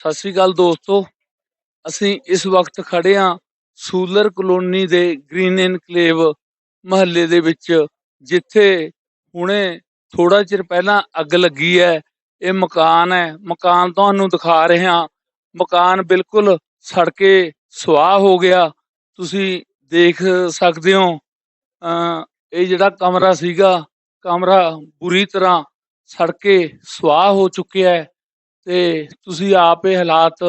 ਸਤਿ ਸ਼੍ਰੀ ਅਕਾਲ ਦੋਸਤੋ। ਅਸੀਂ ਇਸ ਵਕਤ ਖੜੇ ਹਾਂ ਸੂਲਰ ਕਲੋਨੀ ਦੇ ਗ੍ਰੀਨ ਇਨਕਲੇਵ ਮਹੱਲੇ ਦੇ ਵਿੱਚ, ਜਿੱਥੇ ਹੁਣੇ ਥੋੜਾ ਚਿਰ ਪਹਿਲਾਂ ਅੱਗ ਲੱਗੀ ਹੈ। ਇਹ ਮਕਾਨ ਹੈ। ਮਕਾਨ ਤੁਹਾਨੂੰ ਦਿਖਾ ਰਹੇ ਹਾਂ। ਮਕਾਨ ਬਿਲਕੁਲ ਸੜ ਕੇ ਸੁਆਹ ਹੋ ਗਿਆ। ਤੁਸੀਂ ਦੇਖ ਸਕਦੇ ਹੋ ਅਮ ਇਹ ਜਿਹੜਾ ਕਮਰਾ ਸੀਗਾ, ਕਮਰਾ ਬੁਰੀ ਤਰ੍ਹਾਂ ਸੜ ਕੇ ਸੁਆਹ ਹੋ ਚੁੱਕਿਆ ਹੈ। ਤੇ ਤੁਸੀਂ ਆਪ ਇਹ ਹਾਲਾਤ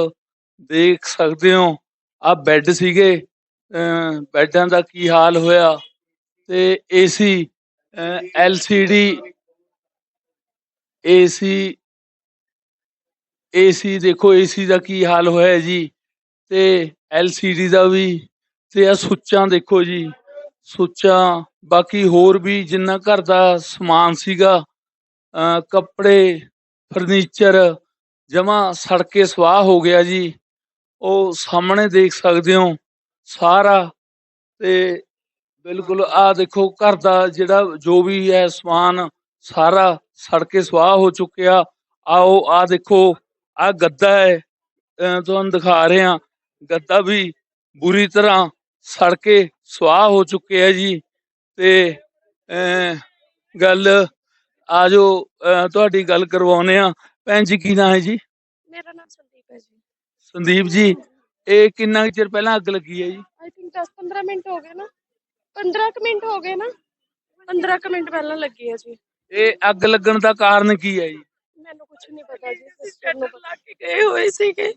ਦੇਖ ਸਕਦੇ ਹੋ। ਆ ਬੈੱਡ ਸੀਗੇ ਅਮ ਬੈੱਡਾਂ ਦਾ ਕੀ ਹਾਲ ਹੋਇਆ ਤੇ ਏਸੀ ਐਲਸੀਡੀ ਏਸੀ ਏਸੀ ਦੇਖੋ ਏਸੀ ਦਾ ਕੀ ਹਾਲ ਹੋਇਆ ਜੀ ਤੇ ਐਲਸੀਡੀ ਦਾ ਵੀ ਤੇ ਆ ਸੁੱਚਾਂ ਦੇਖੋ ਜੀ, ਸੁੱਚਾਂ ਬਾਕੀ ਹੋਰ ਵੀ ਜਿੰਨਾ ਘਰ ਦਾ ਸਮਾਨ ਸੀਗਾ, ਅਹ ਕੱਪੜੇ ਫਰਨੀਚਰ ਜਮਾ ਸੜ ਕੇ ਸਵਾਹ ਹੋ ਗਿਆ ਜੀ। ਉਹ ਸਾਹਮਣੇ ਦੇਖ ਸਕਦੇ ਹੋ ਸਾਰਾ ਤੇ ਬਿਲਕੁਲ ਆ ਦੇਖੋ ਘਰ ਦਾ ਜਿਹੜਾ ਜੋ ਵੀ ਹੈ ਸਮਾਨ ਸਾਰਾ ਸੜ ਕੇ ਸਵਾਹ ਹੋ ਚੁੱਕਿਆ। ਆਓ ਆ ਦੇਖੋ ਆ ਗੱਦਾ ਹੈ। ਅਹ ਤੁਹਾਨੂੰ ਦਿਖਾ ਰਹੇ ਹਾਂ, ਗੱਦਾ ਵੀ ਬੁਰੀ ਤਰ੍ਹਾਂ ਸੜ ਕੇ ਸਵਾਹ ਹੋ ਚੁੱਕਿਆ ਜੀ। ਤੇ, ਅਹ ਗੱਲ ਆਜੋ ਅਹ ਤੁਹਾਡੀ ਗੱਲ ਕਰਵਾਉਨੇ ਆ ਭੈਣ ਜੀ ਕੀ ਨਾਂ ਹੈ ਜੀ? ਮੇਰਾ ਨਾਮ ਸੰਦੀਪ ਹੈ ਜੀ। ਸੰਦੀਪ ਜੀ ਇਹ ਕਿੰਨਾ ਕੁ ਚਿਰ ਪਹਿਲਾਂ ਅੱਗ ਲੱਗੀ ਹੈ ਜੀ? ਆਈ ਥਿੰਕ 10 15 ਮਿੰਟ ਹੋ ਗਏ ਨਾ। 15 ਕੁ ਮਿੰਟ ਹੋ ਗਏ ਨਾ। 15 ਕੁ ਮਿੰਟ ਪਹਿਲਾਂ ਲੱਗੀ ਹੈ ਜੀ। ਇਹ ਅੱਗ ਲੱਗਣ ਦਾ ਕਾਰਨ ਕੀ ਹੈ ਜੀ? ਮੈਨੂੰ ਕੁਝ ਨਹੀਂ ਪਤਾ ਜੀ ਸਿਸਟਰ ਨੂੰ ਲਾ ਕੇ ਗਏ ਹੋਏ ਸੀਗੇ।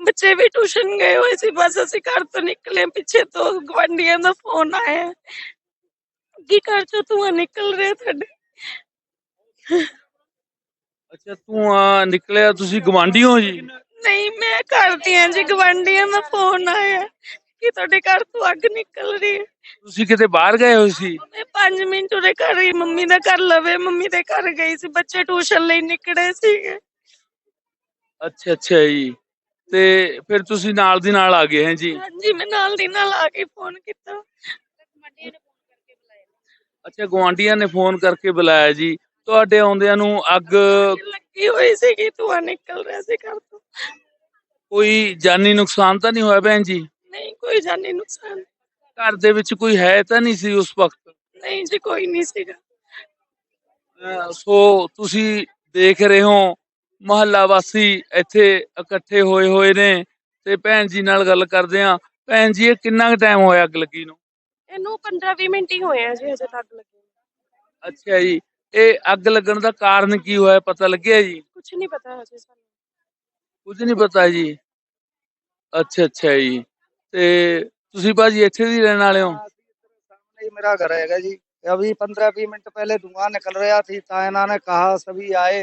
ਬੱਚੇ ਵੀ ਟਿਊਸ਼ਨ ਗਏ ਹੋਏ ਸੀ ਬਸ ਅਸੀਂ ਘਰ ਤੋਂ ਨਿਕਲੇ ਪਿੱਛੇ ਤੋਂ ਗਵਾਂਢੀਆਂ ਦਾ ਫੋਨ ਆਇਆ। ਕੀ ਘਰ ਚੋਂ ਧੂੰਆਂ ਨਿਕਲ ਰਿਹਾ ਤੁਹਾਡੇ। ਅੱਛਾ ਤੂੰ ਆ ਨਿਕਲਿਆ ਤੁਸੀਂ ਗਵਾਂਢੀ ਹੋ ਜੀ? ਨਹੀਂ ਮੈਂ ਘਰ ਦੀ ਹਾਂ ਜੀ ਗਵਾਂਢੀਆਂ ਦਾ ਫੋਨ ਆਇਆ ਕਿ ਤੁਹਾਡੇ ਘਰ ਤੋਂ ਅੱਗ ਨਿਕਲ ਰਹੀ ਹੈ। ਤੁਸੀਂ ਕਿਤੇ ਬਾਹਰ ਗਏ ਹੋਏ ਸੀ? ਮੈਂ 5 ਮਿੰਟ ਉਹਦੇ ਘਰ ਹੀ ਮੰਮੀ ਦਾ ਘਰ ਲਵੇ ਮੰਮੀ ਦੇ ਘਰ ਗਈ ਸੀ ਬੱਚੇ ਟਿਊਸ਼ਨ ਲਈ ਨਿਕਲੇ ਸੀਗੇ। ਅੱਛਾ ਅੱਛਾ ਜੀ। ਤੇ ਫਿਰ ਤੁਸੀਂ ਨਾਲ ਦੀ ਨਾਲ ਆ ਗਏ ਹੈ ਜੀ? ਹਾਂਜੀ ਮੈਂ ਨਾਲ ਦੀ ਨਾਲ ਆ ਕੇ ਫੋਨ ਕੀਤਾ। ਅੱਛਾ ਗਵਾਂਢੀਆਂ ਨੇ ਫੋਨ ਕਰਕੇ ਬੁਲਾਇਆ ਜੀ। ਤੁਹਾਡੇ ਆਉਂਦਿਆਂ ਨੂੰ ਅੱਗ ਲੱਗੀ ਹੋਈ ਸੀਗੀ ਧੂੰਆਂ ਨਿਕਲ ਰਿਹਾ ਸੀ ਘਰ ਤੋਂ। ਕੋਈ ਜਾਨੀ ਨੁਕਸਾਨ ਤਾਂ ਨਹੀਂ ਹੋਇਆ ਭੈਣ ਜੀ? ਨਹੀਂ ਕੋਈ ਜਾਨੀ ਨੁਕਸਾਨ ਘਰ ਦੇ ਵਿੱਚ ਕੋਈ ਹੈ ਤਾਂ ਨਹੀਂ ਸੀ ਉਸ ਵਕਤ? ਨਹੀਂ ਜੀ ਕੋਈ ਨਹੀਂ ਸੀਗਾ। ਅਹ ਸੋ ਤੁਸੀਂ ਦੇਖ ਰਹੇ ਹੋ ਮਹੱਲਾ ਵਾਸੀ ਇੱਥੇ ਇਕੱਠੇ ਹੋਏ ਹੋਏ ਨੇ ਤੇ ਭੈਣ ਜੀ ਨਾਲ ਗੱਲ ਕਰਦੇ ਆ ਭੈਣ ਜੀ ਇਹ ਕਿੰਨਾ ਕੁ ਟਾਈਮ ਹੋਇਆ ਅੱਗ ਲੱਗੀ ਨੂੰ? ਇਹਨੂੰ 15-20 ਮਿੰਟ ਹੀ ਹੋਏ ਆ ਜੀ ਹਜੇ ਤੱਕ ਲੱਗੇ। ਅੱਛਾ ਜੀ ਇਹ ਅੱਗ ਲੱਗਣ ਦਾ ਕਾਰਨ ਕੀ ਹੋਇਆ ਪਤਾ ਲੱਗਿਆ ਜੀ ਕੁਝ ਨਹੀਂ ਪਤਾ ਹਜੇ ਸਾਨੂੰ ਕੁਝ ਨਹੀਂ ਪਤਾ ਜੀ ਅੱਛਾ ਅੱਛਾ ਜੀ ਤੇ ਤੁਸੀਂ ਭਾਜੀ ਇੱਥੇ ਦੀ ਰਹਿਣ ਵਾਲੇ ਹੋ सामने ही मेरा घर हैगा जी अभी पंद्रह बीस मिनट पहले धुआं निकल रहा थी ता इन्होंने कहा सभी आए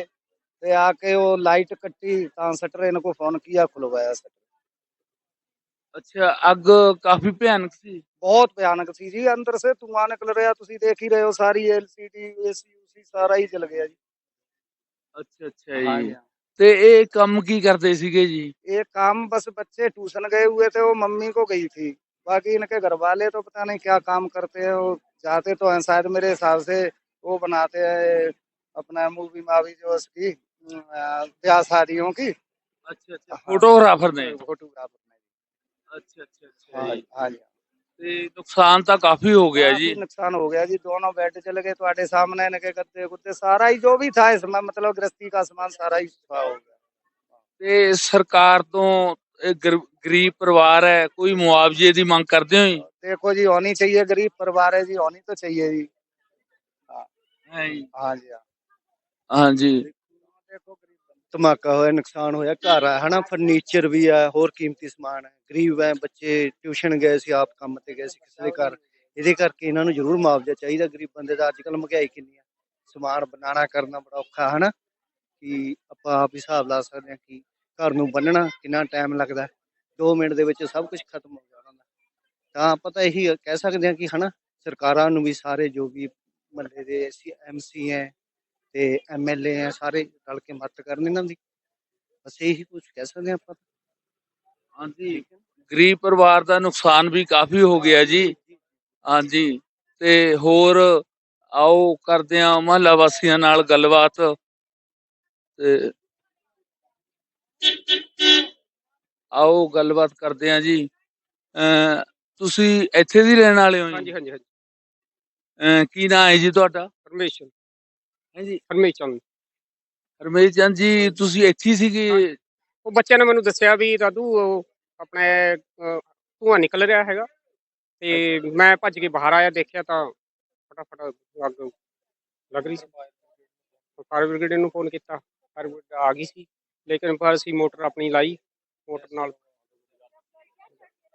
ते आके वो लाइट कट्टी ता शटर इनको फोन किया खुलवाया शटर ਅੱਛਾ ਅੱਗ ਕਾਫੀ ਭਿਆਨਕ ਸੀ बहुत भयानक थी जी अंदर से धुआं निकल रहा तुसी देख ही रहे हो सारी एलसीडी एसी उसी सारा ही जल गया जी ਅੱਛਾ ਅੱਛਾ हाँ ਜੀ जी हाँ। ਤੇ ਇਹ ਕੰਮ ਕੀ ਕਰਦੇ ਸੀਗੇ ਜੀ ये काम बस बच्चे ट्यूशन गए हुए थे वो मम्मी को गई थी बाकी इनके घर वाले तो पता नहीं क्या काम करते हैं वो जाते तो हैं शायद मेरे हिसाब से वो बनाते हैं अपना मूवी मावी जो उसकी अम, ब्याह शादियों की ਅੱਛਾ ਅੱਛਾ हाँ। ਫੋਟੋਗ੍ਰਾਫਰ ਨੇ फोटोग्राफर ने ਅੱਛਾ ਅੱਛਾ ਅੱਛਾ हाँ ਜੀ हाँ जी ਤੇ ਨੁਕਸਾਨ ਤਾਂ ਕਾਫੀ ਹੋ ਗਿਆ ਜੀ काफी नुकसान हो गया जी दोनों बेड चले गए ਤੁਹਾਡੇ सामने इनके गद्दे गुद्दे सारा ही जो भी था इसमें मतलब गृहस्थी का सामान सारा ही सुहा हो गया ਤੇ ਸਰਕਾਰ ਤੋਂ ਇਹ ਗਰ- ਗਰੀਬ ਪਰਿਵਾਰ ਹੈ ਕੋਈ ਮੁਆਵਜ਼ੇ ਦੀ ਮੰਗ ਕਰਦੇ ਹੋ ਜੀ देखो जी होनी चाहिए गरीब परिवार है जी होनी तो चाहिए जी ਹੈ ਜੀ हाँ जी हाँ ਹਾਂਜੀ ਦੇਖੋ ਧਮਾਕਾ ਹੋਇਆ, ਨੁਕਸਾਨ ਹੋਇਆ, ਘਰ ਆ, ਹਨਾ ਫਰਨੀਚਰ ਵੀ ਆ, ਹੋਰ ਕੀਮਤੀ ਸਮਾਨ ਹੈ ਗਰੀਬ ਹੈ ਬੱਚੇ ਟਿਊਸ਼ਨ ਗਏ ਸੀ, ਆਪ ਕੰਮ ਤੇ ਗਏ ਸੀ ਕਿਸੇ ਦੇ ਘਰ। ਇਹਦੇ ਕਰਕੇ ਇਹਨਾਂ ਨੂੰ ਜ਼ਰੂਰ ਮੁਆਵਜ਼ਾ ਚਾਹੀਦਾ ਗਰੀਬ ਬੰਦੇ ਦਾ ਅੱਜ ਕੱਲ ਮਹਿੰਗਾਈ ਕਿੰਨੀ ਆ। ਸਮਾਨ ਬਣਾਉਣਾ ਕਰਨਾ ਬੜਾ ਔਖਾ, ਹਨਾ, ਕਿ ਆਪਾਂ ਆਪ ਹੀ ਹਿਸਾਬ ਲਾ ਸਕਦੇ ਹਾਂ ਕਿ ਘਰ ਨੂੰ ਬੰਨਣਾ ਕਿੰਨਾ ਟਾਈਮ ਲੱਗਦਾ। 2 ਮਿੰਟ ਦੇ ਵਿੱਚ ਸਭ ਕੁਝ ਖਤਮ ਹੋ ਜਾਣਾ ਤਾਂ ਆਪਾਂ ਤਾਂ ਇਹੀ ਕਹਿ ਸਕਦੇ ਹਾਂ ਕਿ, ਹਨਾ, ਸਰਕਾਰਾਂ ਨੂੰ ਵੀ ਸਾਰੇ ਜੋ ਵੀ ਮਹੱਲੇ ਦੇ ਐਮਸੀ ਹੈ ਤੇ ਐਮਐਲਏ ਹੈ ਸਾਰੇ ਰਲ ਕੇ ਮਦਦ ਕਰਨ ਇਹਨਾਂ ਦੀ। ਬਸ ਇਹੀ ਕੁਝ ਕਹਿ ਸਕਦੇ ਆਪਾਂ ਹਾਂਜੀ ਗਰੀਬ ਪਰਿਵਾਰ ਦਾ ਨੁਕਸਾਨ ਵੀ ਕਾਫੀ ਹੋ ਗਿਆ ਜੀ। ਹਾਂਜੀ ਤੇ ਹੋਰ ਆਓ ਕਰਦੇ ਆ ਮਹੱਲਾ ਵਾਸੀਆਂ ਨਾਲ ਗੱਲਬਾਤ। ਤੇ ਆਓ ਗੱਲਬਾਤ ਕਰਦੇ ਹਾਂ ਜੀ। ਅ ਤੁਸੀਂ ਇੱਥੇ ਦੀ ਰਹਿਣ ਵਾਲੇ ਹੋ ਜੀ? ਹਾਂਜੀ ਹਾਂਜੀ ਕੀ ਨਾਮ ਹੈ ਜੀ ਤੁਹਾਡਾ? ਪਰਮੇਸ਼ਰ। ਹੈ ਜੀ। ਪਰਮੇਸ਼ਰ ਰਮੇਸ਼ ਚੰਦ ਜੀ ਤੁਸੀਂ ਇੱਥੇ ਹੀ ਸੀਗੇ? ਉਹ ਬੱਚਿਆਂ ਨੇ ਮੈਨੂੰ ਦੱਸਿਆ ਵੀ ਦਾਦੂ ਉਹ ਆਪਣੇ ਅਹ, ਧੂੰਆਂ ਨਿਕਲ ਰਿਹਾ ਹੈਗਾ। ਤੇ ਮੈਂ ਭੱਜ ਕੇ ਬਾਹਰ ਆਇਆ ਦੇਖਿਆ ਤਾਂ ਫਟਾਫਟ ਅੱਗ ਲੱਗ ਰਹੀ ਸੀ। ਫਾਇਰ ਬ੍ਰਿਗੇਡ ਨੂੰ ਫੋਨ ਕੀਤਾ। ਫਾਇਰ ਬ੍ਰਿਗੇਡ ਆ ਗਈ ਸੀ। ਲੇਕਿਨ ਪਰ ਅਸੀਂ ਮੋਟਰ ਆਪਣੀ ਲਾਈ ਮੋਟਰ ਨਾਲ।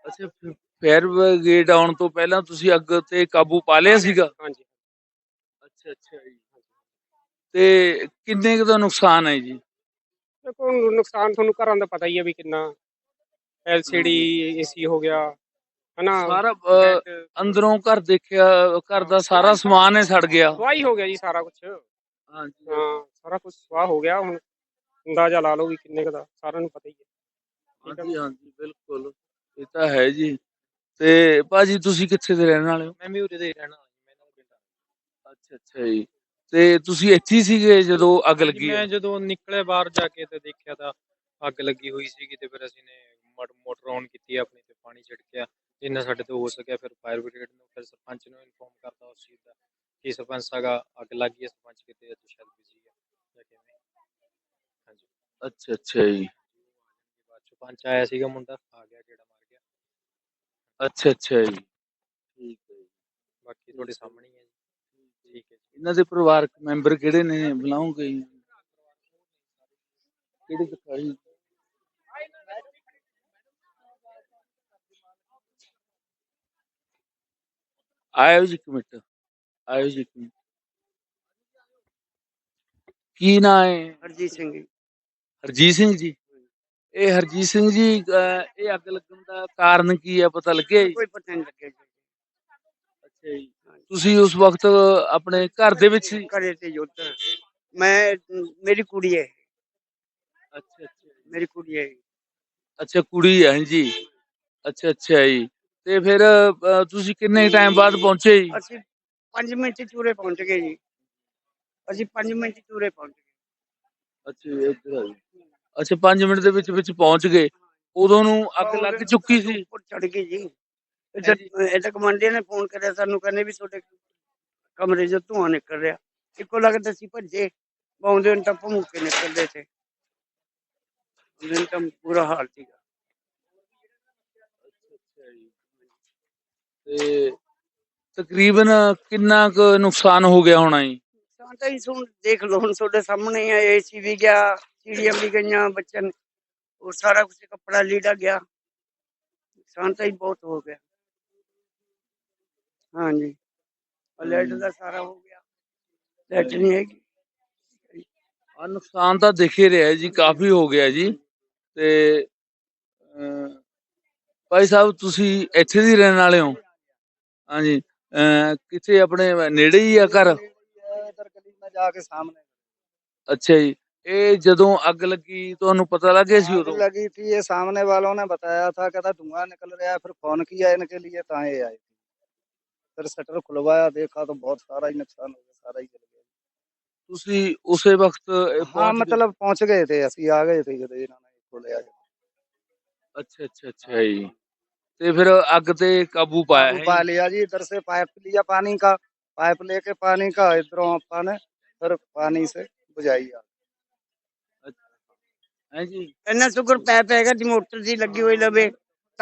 ਅੱਛਾ ਫਾਇਰ ਬ੍ਰਿਗੇਡ ਆਉਣ ਤੋਂ ਪਹਿਲਾਂ ਤੁਸੀਂ ਅੱਗ ਤੇ ਕਾਬੂ ਪਾ ਲਿਆ ਸੀਗਾ? ਹਾਂਜੀ। ਅੱਛਾ ਅੱਛਾ ਜੀ। ਤੇ ਕਿੰਨੇ ਕੁ ਦਾ ਨੁਕਸਾਨ ਹੈ ਜੀ? ਦੇਖੋ ਨੁਕਸਾਨ ਤੁਹਾਨੂੰ ਘਰਾਂ ਦਾ ਪਤਾ ਹੀ ਹੈ ਵੀ ਕਿੰਨਾ ਐਲਸੀਡੀ ਏਸੀ ਹੋ। ਗਿਆ ਹਨਾ? ਸਾਰਾ ਅ, ਅੰਦਰੋਂ ਘਰ ਦੇਖਿਆ ਘਰ ਦਾ ਸਾਰਾ ਸਮਾਨ ਹੀ ਸੜ ਗਿਆ। ਸਵਾਹੀ ਹੋ ਗਿਆ ਜੀ ਸਾਰਾ ਕੁਝ ਹਾਂਜੀ। ਹਾਂ ਸਾਰਾ ਕੁਝ ਸਵਾਹ ਹੋ ਗਿਆ ਹੁਣ। ਅੰਦਾਜ਼ਾ ਲਾ ਲਓ ਵੀ ਕਿੰਨੇ ਕੁ ਦਾ ਸਾਰਿਆਂ ਨੂੰ ਪਤਾ ਹੀ ਹੈ। ਹਾਂਜੀ ਹਾਂਜੀ ਬਿਲਕੁਲ। ਇਹ ਤਾਂ ਹੈ ਜੀ। ਤੇ ਭਾਜੀ ਤੁਸੀਂ ਕਿੱਥੇ ਦੇ ਰਹਿਣ ਵਾਲੇ ਹੋ? ਮੈਂ ਵੀ ਉਰੇ ਦੇ ਰਹਿਣਾ ਮੈਨੂੰ ਪਿੰਡ ਅੱਛਾ ਅੱਛਾ ਜੀ। ਤੇ ਤੁਸੀਂ ਇੱਥੇ ਹੀ ਸੀਗੇ ਜਦੋਂ ਅੱਗ ਲੱਗੀ ਮੈਂ ਜਦੋਂ ਨਿਕਲੇ ਬਾਹਰ ਜਾ ਕੇ ਤੇ ਦੇਖਿਆ ਤਾਂ ਅੱਗ ਲੱਗੀ ਹੋਈ ਸੀਗੀ ਤੇ ਫਿਰ ਅਸੀਂ ਨੇ ਮਟ- ਮੋਟਰ ਔਨ ਕੀਤੀ ਆਪਣੀ ਤੇ ਪਾਣੀ ਛਿੜਕਿਆ। ਜਿੰਨਾ ਸਾਡੇ ਤੋਂ ਹੋ ਸਕਿਆ ਫਿਰ ਫਾਇਰ ਬ੍ਰਿਗੇਡ ਨੂੰ ਫਿਰ ਸਰਪੰਚ ਨੂੰ ਇਨਫੋਰਮ ਕਰਤਾ ਉਸ ਚੀਜ਼ ਦਾ ਕਿ ਸਰਪੰਚ ਸਾਗਾ ਅੱਗ ਲੱਗ ਗਈ ਹੈ ਸਰਪੰਚ ਕਿਤੇ ਅੱਜ ਸ਼ਾਇਦ ਬਿਜ਼ੀ ਹੈ ਜਾਂ ਕਿਵੇਂ ਹਾਂਜੀ। ਅੱਛਾ ਅੱਛਾ ਜੀ। ਬਾਅਦ ਚੋਂ ਪੰਚ ਆਇਆ ਸੀਗਾ ਮੁੰਡਾ ਆ ਗਿਆ ਜਿਹੜਾ ਮਾਰ ਗਿਆ। ਅੱਛਾ ਅੱਛਾ ਜੀ। ਠੀਕ ਹੈ ਜੀ। ਬਾਕੀ ਤੁਹਾਡੇ ਸਾਹਮਣੇ ਹੀ ਹੈ ਜੀ। ਠੀਕ ਹੈ ਜੀ। ਇਹਨਾਂ ਦੇ ਪਰਿਵਾਰਕ ਮੈਂਬਰ ਕਿਹੜੇ ਨੇ? ਬੁਲਾਉਂਗੇ ਜੀ ਕਿਹੜੇ ਦਿਖਾਈ? ਆਇਓ ਜੀ ਇੱਕ ਮਿੰਟ। ਆਇਓ ਜੀ ਇੱਕ ਮਿੰਟ। ਕੀ ਨਾਂ ਹੈ? ਹਰਜੀਤ ਸਿੰਘ ਜੀ। ਹਰਜੀਤ ਸਿੰਘ ਜੀ? ਇਹ ਹਰਜੀਤ ਸਿੰਘ ਜੀ ਅਹ, ਇਹ ਅੱਗ ਲੱਗਣ ਦਾ ਕਾਰਨ ਕੀ ਹੈ ਪਤਾ ਲੱਗਿਆ ਜੀ? ਕੋਈ ਪਤਾ ਨਹੀਂ ਲੱਗਿਆ ਜੀ। ਅੱਛਾ ਜੀ। ਤੁਸੀਂ ਉਸ ਵਕਤ ਆਪਣੇ ਘਰ ਦੇ ਵਿੱਚ ਸੀ? ਘਰੇ ਤੇ ਉੱਧਰ ਮੈਂ ਮੇਰੀ ਕੁੜੀ ਹੈ। ਅੱਛਾ ਅੱਛਾ ਮੇਰੀ ਕੁੜੀ ਹੈ ਅੱਛਾ ਕੁੜੀ ਹੈ ਜੀ। ਅੱਛਾ ਅੱਛਾ ਜੀ। ਤੇ ਫਿਰ ਤੁਸੀਂ ਕਿੰਨੇ ਟਾਈਮ ਬਾਅਦ ਪਹੁੰਚੇ ਜੀ? ਅਸੀਂ 5 ਮਿੰਟ ਚ ਚੂਰੇ ਪਹੁੰਚ ਗਏ ਜੀ। ਅਸੀਂ 5 ਮਿੰਟ ਚ ਚੂਰੇ ਪਹੁੰਚ ਗਏ। ਅੱਛਾ ਜੀ, ਇੱਧਰ ਆ ਜੀ। ਅੱਛਾ 5 ਮਿੰਟ ਦੇ ਵਿੱਚ ਵਿੱਚ ਪਹੁੰਚ ਗਏ। ਉਦੋਂ ਨੂੰ ਅੱਗ ਲੱਗ ਚੁੱਕੀ ਸੀ? ਉੱਪਰ ਚੜ ਗਈ ਜੀ। ਇੱਧਰ ਇਹ ਤਾਂ ਕਮਾਂਡੀਆਂ ਨੇ ਫੋਨ ਕਰਿਆ ਸਾਨੂੰ ਕਹਿੰਦੇ ਵੀ ਤੁਹਾਡੇ ਕਮਰੇ 'ਚੋਂ ਧੂੰਆਂ ਨਿਕਲ ਰਿਹਾ। ਇੱਕੋ ਲੱਗਦਾ ਅਸੀਂ ਭੱਜੇ ਪਾਉਂਦੇ ਨੂੰ ਤਾਂ ਭਮੂਕੇ ਨਿਕਲਦੇ ਤੇ। ਉਹਦੇ ਤਾਂ ਬੁਰਾ ਹਾਲ ਸੀਗਾ। ਤੇ ਤਕਰੀਬਨ ਕਿੰਨਾ ਕੁ ਨੁਕਸਾਨ ਹੋ ਗਿਆ ਹੋਣਾ ਜੀ? ਤਾਂ ਤਾਂ ਹੀ ਸੁਣ ਦੇਖ ਲਓ ਹੁਣ ਤੁਹਾਡੇ ਸਾਹਮਣੇ ਆ ਏਸੀ ਵੀ ਗਿਆ ਚਿੜੀਆਂ ਵੀ ਗਈਆਂ ਬੱਚਨ ਉਹ ਸਾਰਾ ਕੁਝ ਕੱਪੜਾ ਲੀੜਾ ਗਿਆ। ਨੁਕਸਾਨ ਤਾਂ ਹੀ ਬਹੁਤ ਹੋ ਗਿਆ। ਹਾਂਜੀ ਲਾਈਟ ਦਾ ਸਾਰਾ ਹੋ ਗਿਆ ਲਾਈਟ ਨਹੀਂ ਹੈਗੀ ਆ ਨੁਕਸਾਨ ਤਾਂ ਦਿਖ ਹੀ ਰਿਹਾ ਜੀ ਕਾਫੀ ਹੋ ਗਿਆ ਜੀ ਤੇ ਅਹ, ਭਾਈ ਸਾਹਿਬ ਤੁਸੀਂ ਇੱਥੇ ਦੀ ਰਹਿਣ ਵਾਲੇ ਹੋ ਹਾਂਜੀ ਅਹ, ਕਿੱਥੇ ਆਪਣੇ ਨੇੜੇ ਹੀ ਆ ਘਰ इधर गली में जाके सामने ਅੱਛਾ ਜੀ ਇਹ ਜਦੋਂ ਅੱਗ ਲੱਗੀ ਤੁਹਾਨੂੰ ਪਤਾ ਲੱਗ ਗਿਆ ਸੀ आग ਉਦੋਂ लगी थी ये सामने वालों ने बताया था कहता धुआं निकल रहा है फिर फोन किया इनके लिए ताए आए थे फिर शटर खुलवाया देखा तो बहुत सारा ही नुकसान हो गया सारा ही जल गया ਤੁਸੀਂ ਉਸੇ ਵਕਤ ਇਹ हाँ ਪਹੁੰਚ ਗਏ? मतलब पहुंच गए थे असि आ गए थे जब इन्होंने खोले आगे ਅੱਛਾ ਅੱਛਾ ਅੱਛਾ ਜੀ ਤੇ ਫਿਰ ਅੱਗ ਤੇ ਕਾਬੂ ਪਾਇਆ काबू ਹੈ पा ਜੀ? लिया जी इधर से पाइप लिया पानी का पाइप लेके पानी का इधरों अपन फिर पानी से बुझाई आग। ਹੈਂ ਜੀ ਇੰਨਾ ਸ਼ੁਕਰ ਪੈਪ ਹੈਗਾ ਜੀ ਮੋਟਰ ਦੀ ਲੱਗੀ ਹੋਈ ਲਵੇ